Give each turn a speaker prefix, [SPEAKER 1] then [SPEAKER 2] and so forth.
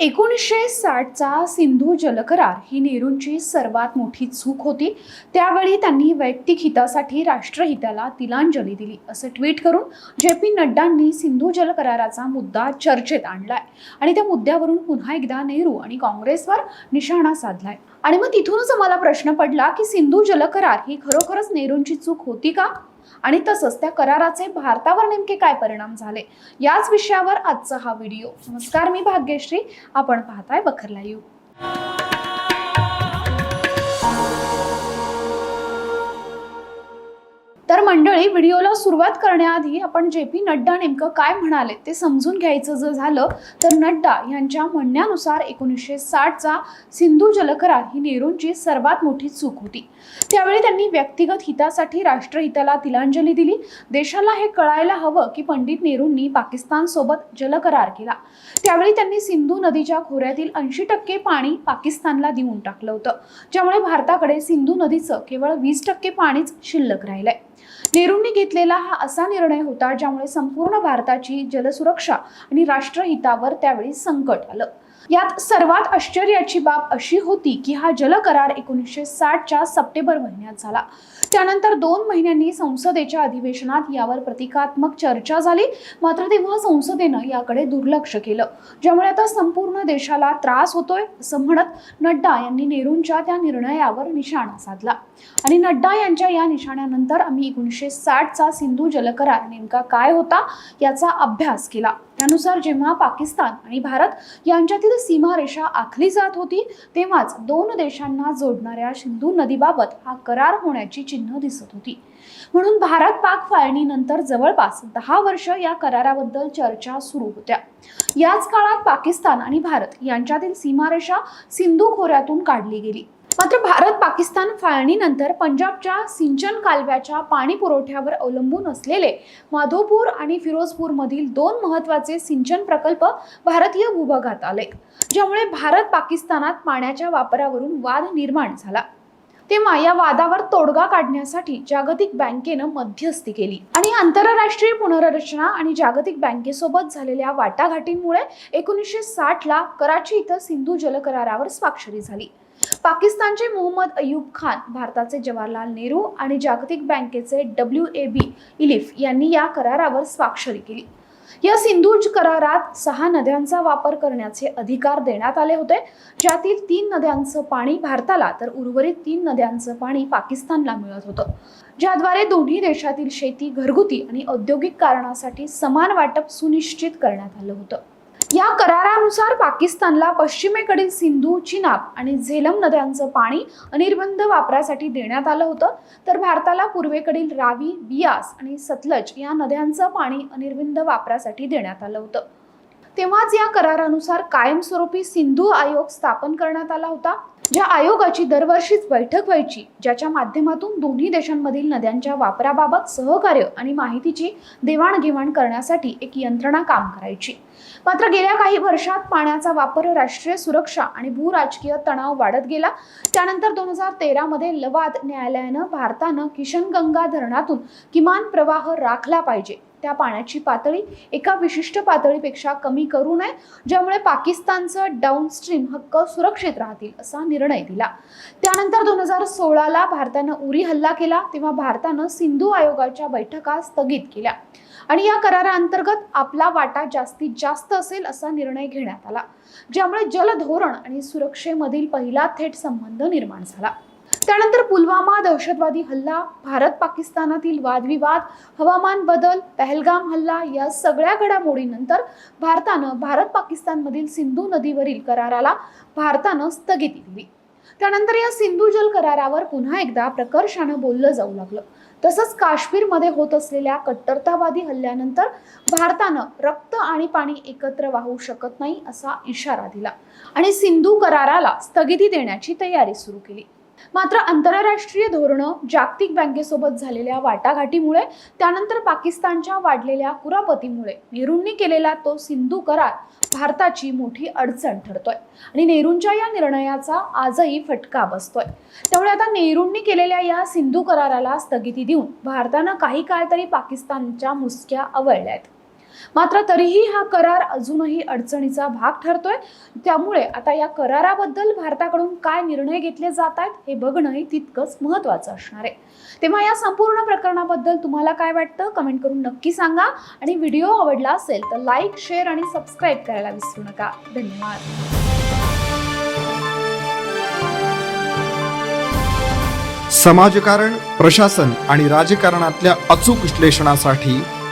[SPEAKER 1] एकोणीसशे साठचा सिंधू जलकरार ही नेहरूंची सर्वात मोठी चूक होती. त्यावेळी त्यांनी वैयक्तिक हितासाठी राष्ट्रहिताला तिलांजली दिली असं ट्विट करून जे पी नड्डांनी सिंधू जलकराराचा मुद्दा चर्चेत आणलाय आणि त्या मुद्द्यावरून पुन्हा एकदा नेहरू आणि काँग्रेसवर निशाणा साधलाय. आणि मग तिथूनच मला प्रश्न पडला की सिंधू जलकरार ही खरोखरच नेहरूंची चूक होती का? आणि तसंच त्या कराराचे भारतावर नेमके काय परिणाम झाले याच विषयावर आजचा हा व्हिडिओ. नमस्कार मी भाग्यश्री. आपण पाहताय बखरला येऊ मंडळी व्हिडिओला सुरुवात करण्याआधी आपण जे पी नड्डा नेमकं काय म्हणाले ते समजून घ्यायचं जर झालं तर नड्डा यांच्या म्हणण्यानुसार एकोणीसशे साठचा सिंधू जलकरार ही नेहरूंची सर्वात मोठी चूक होती. त्यावेळी त्यांनी व्यक्तिगत हितासाठी राष्ट्रहिताला तिलांजली दिली. देशाला हे कळायला हवं की पंडित नेहरूंनी पाकिस्तानसोबत जलकरार केला. त्यावेळी त्यांनी सिंधू नदीच्या खोऱ्यातील ऐंशी टक्के पाणी पाकिस्तानला देऊन टाकलं होतं. ज्यामुळे भारताकडे सिंधू नदीचं केवळ वीस टक्के पाणीच शिल्लक राहिलंय. नेहरूंनी घेतलेला हा असा निर्णय होता ज्यामुळे संपूर्ण भारताची जलसुरक्षा आणि राष्ट्रहितावर त्यावेळी संकट आलं. यात सर्वात आश्चर्याची बाब अशी होती की हा जल करार एकोणीसशे साठच्या सप्टेंबर महिन्यात झाला. त्यानंतर दोन महिन्यांनी संसदेच्या अधिवेशनात यावर प्रतिकात्मक चर्चा झाली. मात्र तेव्हा संसदेनं याकडे दुर्लक्ष केलं. ज्यामुळे आता संपूर्ण देशाला त्रास होतोय असं म्हणत नड्डा यांनी नेहरूंच्या त्या निर्णयावर निशाणा साधला. आणि नड्डा यांच्या या निशाण्यानंतर आम्ही एकोणीसशे साठचा सिंधू जलकरार नेमका काय होता याचा अभ्यास केला. त्यानुसार जेव्हा पाकिस्तान आणि भारत यांच्यातील सीमारेषा आखली जात होती तेव्हाच दोन देशांना जोडणाऱ्या सिंधू नदीबाबत हा करार होण्याची चिन्ह दिसत होती. म्हणून भारत पाक फाळणीनंतर जवळपास दहा वर्ष या कराराबद्दल चर्चा सुरू होत्या. याच काळात पाकिस्तान आणि भारत यांच्यातील सीमारेषा सिंधू खोऱ्यातून काढली गेली. मात्र भारत पाकिस्तान फाळणीनंतर पंजाबच्या सिंचन कालव्याच्या पाणी पुरवठ्यावर अवलंबून असलेले माधोपूर आणि फिरोजपूरमधील दोन महत्त्वाचे सिंचन प्रकल्प भारतीय भूभागात आले ज्यामुळे भारत पाकिस्तानात पाण्याच्या वापरावरून वाद निर्माण झाला. तेव्हा या वादावर तोडगा काढण्यासाठी जागतिक बँकेनं मध्यस्थी केली आणि आंतरराष्ट्रीय पुनर्रचना आणि जागतिक बँकेसोबत झालेल्या वाटाघाटींमुळे एकोणीसशे साठला कराची इथं सिंधू जलकरारावर स्वाक्षरी झाली. पाकिस्तानचे मोहम्मद अयूब खान भारताचे जवाहरलाल नेहरू आणि जागतिक बँकेचे डब्ल्यू ए बी इलिफ यांनी या करारावर स्वाक्षरी केली. या सिंधूज करारात सहा नद्यांचा वापर करण्याचे अधिकार देण्यात आले होते. ज्यातील तीन नद्यांचं पाणी भारताला तर उर्वरित तीन नद्यांचं पाणी पाकिस्तानला मिळत होतं. ज्याद्वारे दोन्ही देशातील शेती घरगुती आणि औद्योगिक कारणासाठी समान वाटप सुनिश्चित करण्यात आलं होतं. या करारानुसार पाकिस्तानला पश्चिमेकडील सिंधू चिनाब आणि झेलम नद्यांचं पाणी अनिर्बंध वापरासाठी देण्यात आलं होतं. तर भारताला पूर्वेकडील रावी बियास आणि सतलज या नद्यांचं पाणी अनिर्बंध वापरासाठी देण्यात आलं होतं. तेव्हाच या करारानुसार कायमस्वरूपी सिंधू आयोग स्थापन करण्यात आला होता ज्या आयोगाची दरवर्षीच बैठक व्हायची ज्याच्या माध्यमातून दोन्ही देशांमधील नद्यांच्या वापराबाबत सहकार्य आणि माहितीची देवाणघेवाण करण्यासाठी एक यंत्रणा काम करायची. मात्र गेल्या काही वर्षात पाण्याचा वापर राष्ट्रीय सुरक्षा आणि भूराजकीय तणाव वाढत गेला. त्यानंतर दोन हजार तेरामध्ये लवाद न्यायालयानं भारतानं किशनगंगा धरणातून किमान प्रवाह राखला पाहिजे. त्या पाण्याची पातळी एका विशिष्ट पातळीपेक्षा कमी करू नये ज्यामुळे पाकिस्तानचं डाऊनस्ट्रीम हक्क सुरक्षित राहतील असा निर्णय दिला. त्यानंतर दोन हजार सोळाला भारतानं उरी हल्ला केला तेव्हा भारतानं सिंधू आयोगाच्या बैठका स्थगित केल्या. आणि या कराराअंतर्गत आपला वाटा जास्तीत जास्त असेल असा निर्णय घेण्यात आला ज्यामुळे जलधोरण आणि सुरक्षेमधील पहिला थेट संबंध निर्माण झाला. त्यानंतर पुलवामा दहशतवादी हल्ला भारत पाकिस्तानातील वादविवाद हवामान बदल पहलगाम हल्ला या सगळ्या घडामोडीनंतर भारतानं भारत पाकिस्तानमधील सिंधू नदीवरील कराराला भारतानं स्थगिती दिली. त्यानंतर या सिंधू जल करारावर पुन्हा एकदा प्रकर्षानं बोललं जाऊ लागलं. तसंच काश्मीरमध्ये होत असलेल्या कट्टरतावादी हल्ल्यानंतर भारतानं रक्त आणि पाणी एकत्र वाहू शकत नाही असा इशारा दिला आणि सिंधू कराराला स्थगिती देण्याची तयारी सुरू केली. मात्र आंतरराष्ट्रीय धोरणं जागतिक बँकेसोबत झालेल्या वाटाघाटीमुळे त्यानंतर पाकिस्तानच्या वाढलेल्या कुरापतीमुळे नेहरूंनी केलेला तो सिंधू करार भारताची मोठी अडचण ठरतोय आणि नेहरूंच्या या निर्णयाचा आजही फटका बसतोय. त्यामुळे आता नेहरूंनी केलेल्या या सिंधू कराराला स्थगिती देऊन भारतानं काही काळ तरी पाकिस्तानच्या मुसक्या आवळल्या आहेत. मात्र तरीही हा करार अजूनही अडचणीचा भाग ठरतोय. त्यामुळे आता या कराराबद्दल भारताकडून काय निर्णय घेतले जात आहेत हे बघणंही तितकंच महत्त्वाचं असणार आहे. तेव्हा या संपूर्ण प्रकरणाबद्दल तुम्हाला काय वाटतं? कमेंट करून नक्की सांगा. आणि व्हिडिओ आवडला असेल तर लाईक शेअर आणि सबस्क्राईब करायला विसरू नका. धन्यवाद.
[SPEAKER 2] समाजकारण प्रशासन आणि राजकारणातल्या अचूक विश्लेषणासाठी